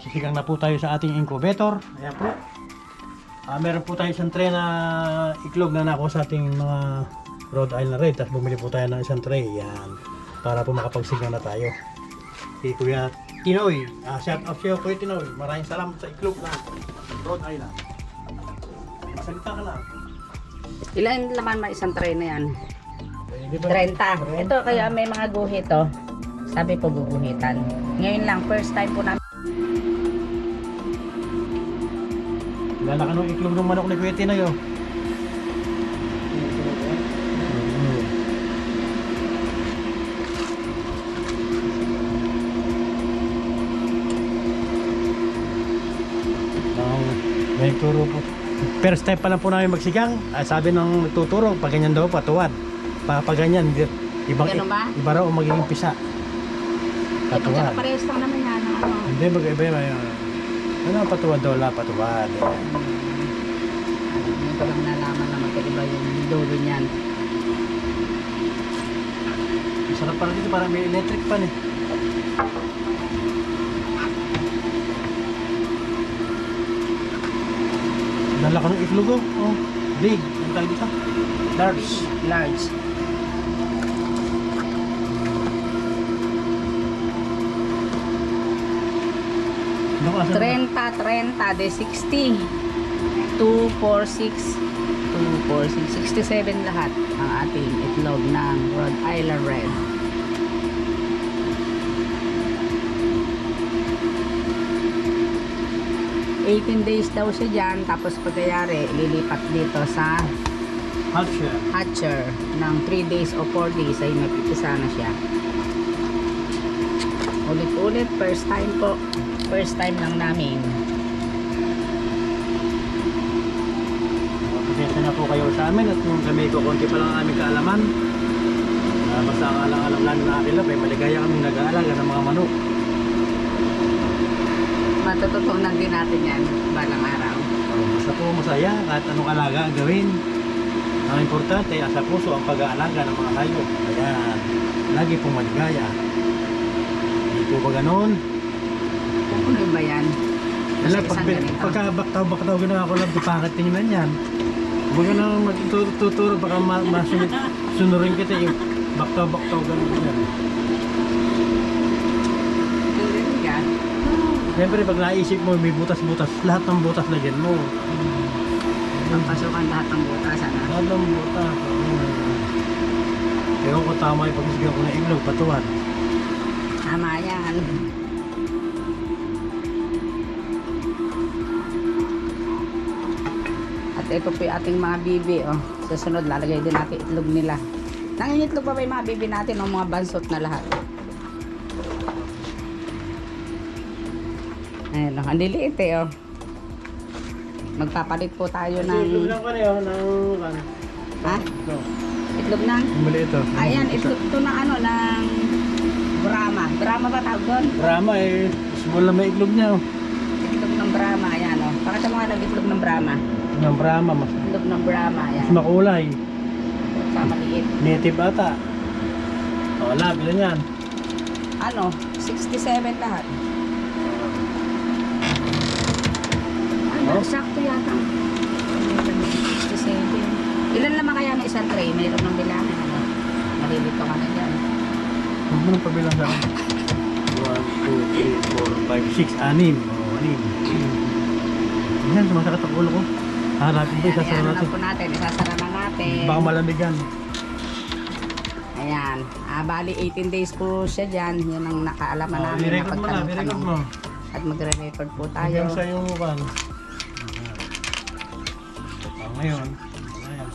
Magsisigang na po tayo sa ating incubator. Ayan po. Ah, meron po tayo isang tray na iklog na nakuha sa ating mga Rhode Island Red. Tapos bumili po tayo ng isang tray. Yan. Para po makapagsigang na tayo. Si Kuya Tinoy. Ah, shout out sa'yo Kuya Tinoy. Maraming salamat sa iklog na Rhode Island. Masalita ka lang. Ilan laman may isang tray na yan? Eh, di ba? 30. Ito kaya may mga guhit oh. Sabi ko guguhitan. Ngayon lang, first time po namin. Lalaki ng iklog ng manok ni Kuya Tinoy. Oh. May turo po. First time pa lang po namin magsigang. Ah, sabi ng nagtuturo, pag ganyan daw patuwad. Pa, pag ganyan, ibang, Ganun ba? iba raw ang magiging pisa. Ito Patuwad. tsaka parehas lang naman yan. Ano. Hindi, mag-iba yun. Ano patuwad daw? La, patuwad. Hindi ko lang nalaman na magkaiba yung dulo niyan. Masarap pala dito, parang may electric pan eh. Lalaki ng itlog oh. oh. Big. Ang tawag dito? Large. Large. 30, 30, de 60. 2, 4, 6. 2, 4, 6. 67 lahat ang ating itlog ng Rhode Island Red. Eighteen days daw siya dyan, tapos pagkayari, lilipat dito sa Hot shell. hatcher ng 3 days o 4 days ay mapipisa na siya. Ulit-ulit, first time po. First time lang namin. Pasensya na po kayo sa amin at kung kami ko konti pa lang ang aming kaalaman. Uh, basta ang alang-alam namin na akin ay maligaya kami nag-aalaga ng mga manok. Matututunan din natin yan balang araw. Oh, basta po masaya kahit anong alaga ang gawin. Ang importante, asa puso ang pag-aalaga ng mga hayop. Ayan, lagi pong maligaya. Hindi po ba ganon? Ano ba yan? Kasi pag, pagka baktaw-baktaw ginawa ko lang, dipakit din naman yan. Huwag ka nang magtuturo, baka ma masunod, sunurin kita yung baktaw-baktaw gano'n yan. Siyempre, pag naisip mo, may butas-butas, lahat ng butas na dyan mo. Pagpasukan lahat ng butas, ano? Lahat ng butas. Ewan ko tama yung pagkasigaw ko na iglog, patuwan. Tama yan. Ito po yung ating mga bibi, oh. Susunod, lalagay din natin itlog nila. Nangingitlog pa ba yung mga bibi natin, oh, mga bansot na lahat? Ayan, oh. Ang liliit eh, oh. Magpapalit po tayo ng... lang ka niyo, ng... ano, Ha? Ito. Itlog ng... Mali ito. Ayan, itlog to na ano, ng... Brahma. Brahma ba tawag doon? Drama eh, small na may iglog niya. oh. Itlog ng Brahma, ayan o. Pakita mo nga lang itlog ng Brahma. Ng Brahma, mas, Itlog ng Brahma, ayan. mas makulay. Sa maliit. Native ata. O, wala, bilan yan. Ano? 67 lahat. Ano, Oh. sakto yata. 67. Ilan naman kaya na isang tray? Mayroon ng bilangan. Ano? Malilito ka na dyan. Huwag mo nang pabilang sa akin. 1, 2, 3, 4, 5, 6, 6, 6. O, 6. Yan, sumasakit ang ulo ko. Hanapin Ayan, isasara natin. po natin. Isasara na natin. Baka malamig yan. Ayan. Ah, bali 18 days po siya dyan. Yun ang nakaalaman O, namin na i-record mo na, i-record mo. At magre-record po tayo. Tayo. sa yung kan. O, ngayon. Ayan.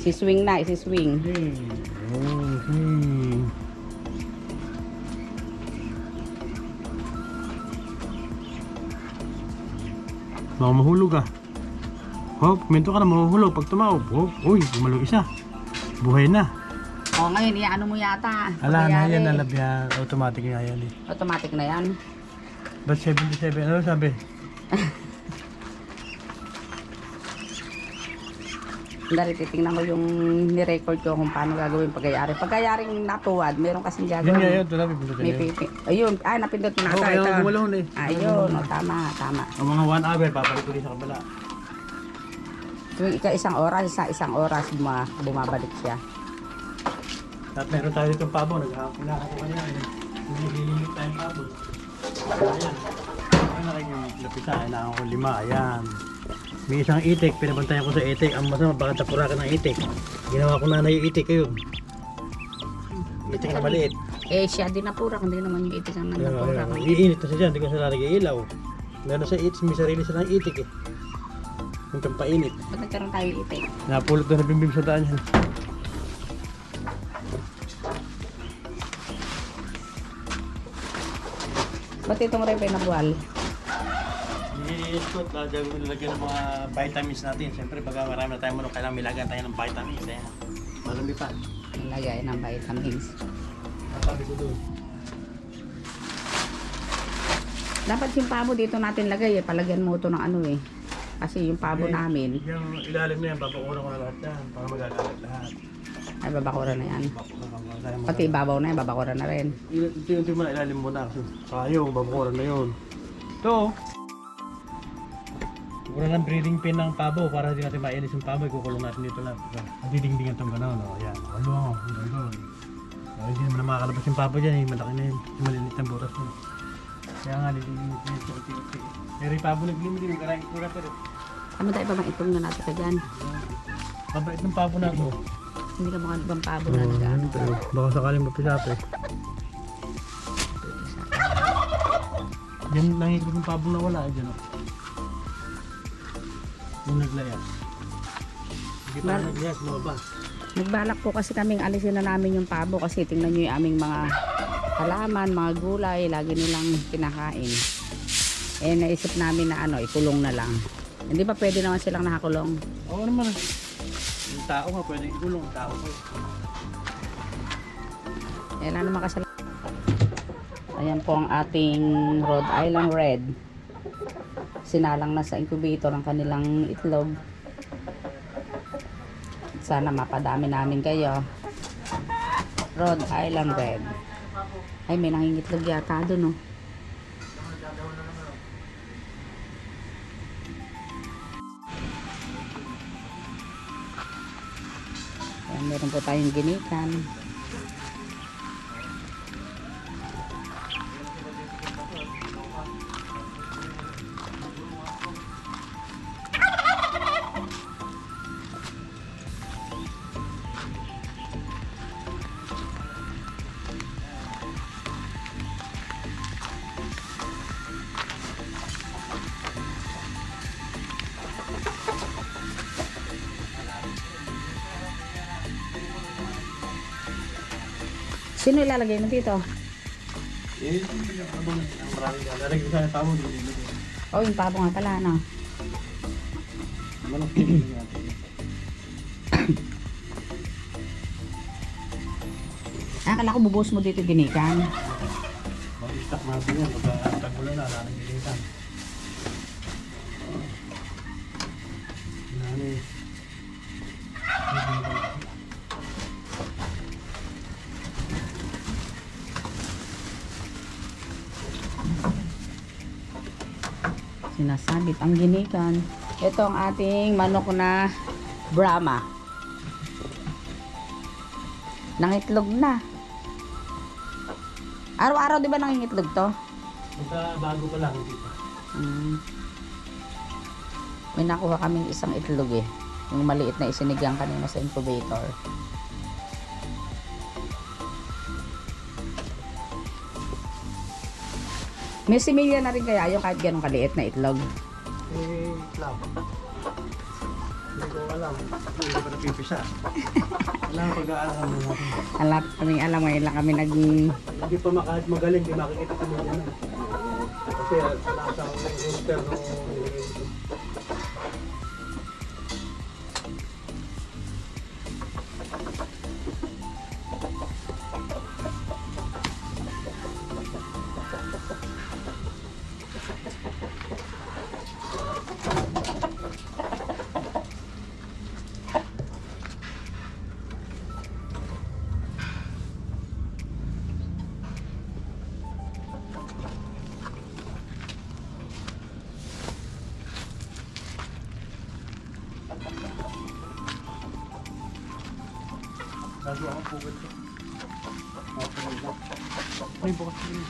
Si-swing na, si-swing. Okay. Okay. Baka mahulog ah. Hop, minto ka na mahuhulog pag tumawag. Hop, uy, gumalog isa. Buhay na. O, ngayon, iyaano mo yata. Ala na Pagkayari. yan, nalab yan. Automatic nga yan eh. Automatic na yan. Ba't 77? Ano sabi? Dari titingnan ko yung ni-record ko kung paano gagawin pagkayari. Pagkayaring natuwad, meron kasing Yan gagawin. yun, ito na pipindutin May yun. pipi. Ayun, ah, napindot na Oo, ako gumulahon eh. Ayun, o, tama, tama. Ang mga 1 hour, papalik ko rin sa kabila. Tuwing ika isang oras, sa isang oras, buma, bumabalik siya. At meron tayo ditong pabo, nagkakakilaka ko kanina. Hindi lilimit tayong pabo. Ayan. Ano na yung lapisa, kailangan ko lima, ayan. May isang itik, pinabantayan ko sa itik. Ang masama, baka tapura ka ng itik. Ginawa ko na na yung itik yun. Itik na maliit. Eh, siya din napura, hindi naman yung itik ang napura. iinit na siya hindi ko sila nag ilaw. Meron sa itik, may sarili silang itik eh. Yung pampainit. Ba't nagkaroon tayo itik? Napulot na nabimbim sa daan yan. Ba't itong repe na buwal? Lagyan ko nilagyan ng mga vitamins natin. Siyempre, pagka marami na tayo manok, kailangan milagan tayo ng vitamins. Ayan. Marami pa. Nilagay ng vitamins. Sabi ko doon. Dapat yung pabo dito natin lagay eh. Palagyan mo ito ng ano eh. Kasi yung pabo Okay. namin, Yung ilalim na yan, papakunan ko na lahat yan. Para magagamit lahat. ay babakura na yan. Na. Pati ibabaw na yan, babakura na rin. Ito yung mga ilalim muna kasi tayo, babakuran na yun. Ito. Wala ng breeding pin ng pabo para hindi natin mainis yung pabo, ikukulong natin dito lang. Didingdingan itong gano'n, no? Ayan, walo, hanggang doon. So, hindi naman na makakalabas yung pabo dyan, eh. malaki na yun. Yung maliliit ang butas mo. Kaya nga, lililimit na yun, unti-unti. Pero yung pabo naglimit yung karang ikura pero. Ano tayo pa bang itong na natin ka dyan? Mabait ng pabo na ito. Hindi ka mga ibang pabo na nag-ano. pero baka sakaling mapisape. Yan nangikot yung pabo na wala, eh, dyan o. Yung naglayas. Hindi pa Bal- naglayas, lumabas. Nagbalak po kasi kaming alisin na namin yung pabo kasi tingnan nyo yung aming mga halaman, mga gulay, lagi nilang kinakain. Eh naisip namin na ano, ikulong na lang. Hindi ba pwede naman silang nakakulong? Oo naman. Yung tao nga, pwede ikulong. Tao ko. Eh, wala naman kasal. Ayan po ang ating Rhode Island Red. Sinalang na sa incubator ang kanilang itlog. Sana mapadami namin kayo. Rhode Island Red. Ay, may nangingitlog yata doon, oh. Ayan, meron po tayong ginikan. Sino ilalagay mo dito? Eh, ang maraming lalagay ko sa tao, hindi nilagay. Oh, yung pabo nga pala, no? Manok natin. Ah, kala ko bubuhos mo dito ginikan. Mag-stock natin yan. Pagka-tagulan na, lalang gilitan. Sinasabit ang ginikan. Ito ang ating manok na Brahma. Nangitlog na. Araw-araw di ba nangingitlog to? Basta bago pa lang, hindi pa. Mm. May nakuha kaming isang itlog eh. Yung maliit na isinigang kanina sa incubator. May similya na rin kaya yung kahit ganong kaliit na itlog. Eh, club. Hindi ko alam. Hindi ko napipisa. Alam ko pag-aaralan mo natin. Alam, kaming alam ngayon kami nag... Hindi pa makahit magaling, di makikita ko mo yan. Kasi uh, nasa rooster no Gago ako po ito. Okay. May bukas na rin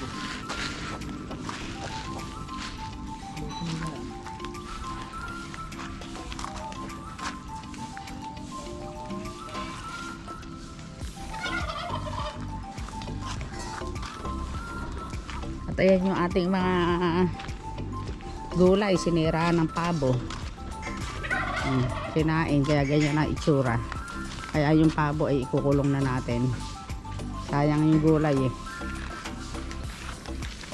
At ayan yung ating mga gulay, sinira ng pabo. Hmm, sinain, kaya ganyan ang itsura. Kaya yung pabo ay ikukulong na natin. Sayang yung gulay eh.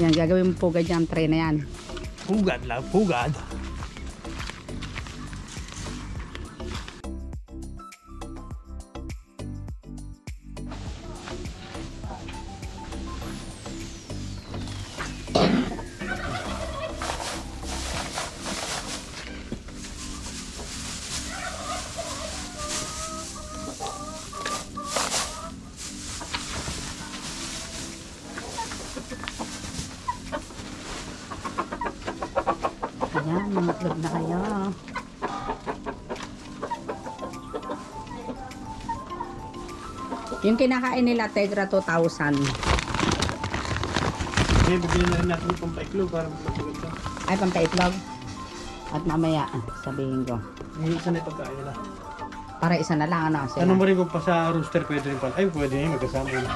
Yan, gagawin mo po ganyan ang tray na yan. Pugad lang, pugad. Yung kinakain nila, Tegra 2,000. Kaya bibili na rin natin itong paiklog para magpapagod ka. Ay, pampaitlog. At mamaya, sabihin ko. Yung isa na ipagkain nila. Para isa na lang, ano? Sila. Ano mo rin kung pa sa rooster pwede rin pala. Ay, pwede rin magkasama yun.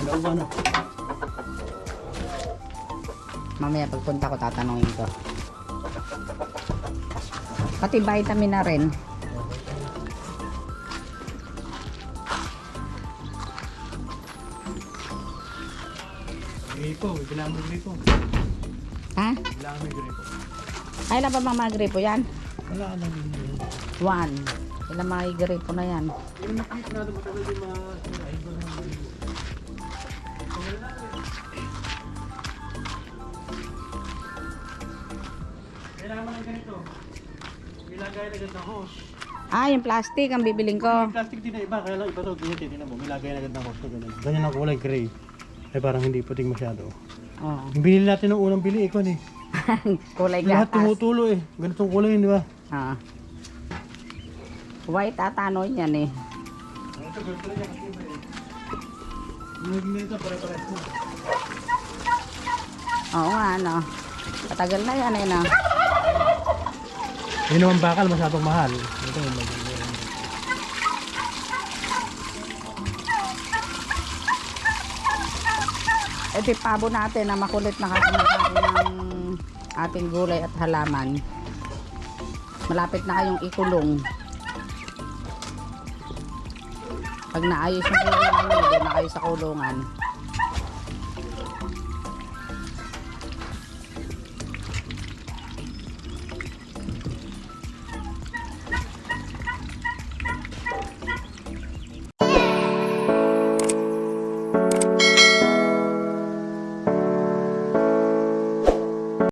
Inauba na. Mamaya pagpunta ko, tatanungin ko. Pati vitamin na rin. Gripo, bilang mo gripo. Ha? Bilang mo gripo. Ay, ilan pa bang mga gripo yan? Wala ka nang yun. One. Ilang mga gripo na yan? Yung nakikita natin matagal yung mga idol ng gripo. Kailangan ng ganito. Ilagay na ganito hose. Ah, yung plastic ang bibiling ko. Yung plastic din na iba, kaya lang iba to, ganyan titignan mo. Milagay na ganito hose na ganyan. Ganyan ang kulay gray. Ay parang hindi puting masyado. Oh. Yung binili natin ng unang bili, ikaw eh. Kulay Lahat gatas. tumutulo eh. Ganitong kulay yun, di ba? Ah. White at ano yan eh. Ito, ganito eh. Yung ganito, pare-pares mo. Oo nga, ano. Matagal na yan eh, no? Yun naman bakal, masyadong mahal. Ito, mag- Ito yung pabo natin na makulit na kakumakain ng ating gulay at halaman. Malapit na kayong ikulong. Pag naayos yung kulungan nyo, na kayo sa kulungan.